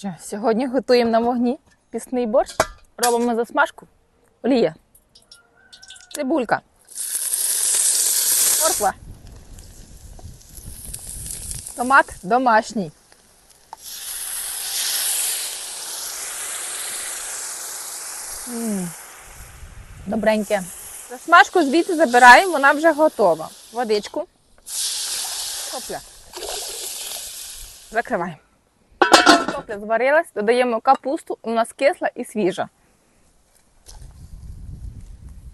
що, сьогодні готуємо на вогні пісний борщ. Робимо засмажку. Олія. Цибулька. Морква. Томат домашній. М, Добреньке. Засмажку звідси забираємо, вона вже готова. Водичку. Хопля. Закриваємо. Картопля зварилась, додаємо капусту, у нас кисла і свіжа.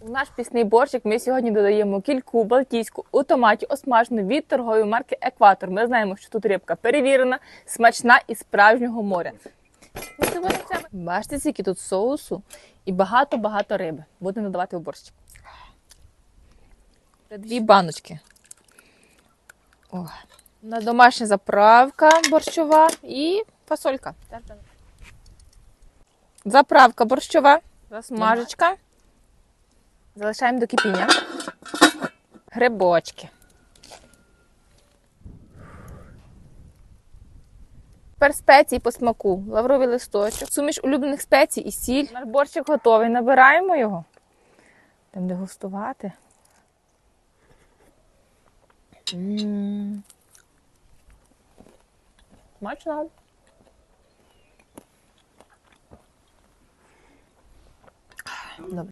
У наш пісний борщик ми сьогодні додаємо кільку балтійську у томаті осмажену від торгової марки Екватор. Ми знаємо, що тут рибка перевірена, смачна і справжнього моря. Бачите, скільки тут соусу і багато-багато риби. Будемо додавати у борщик. Дві баночки. О. На домашня заправка борщова і фасолька. Заправка борщова, засмажечка. Залишаємо до кипіння. Грибочки. Тепер спеції по смаку. Лавровий листочок, суміш улюблених спецій і сіль. Наш борщик готовий. Набираємо його. Будемо дегустувати. М. Смачно.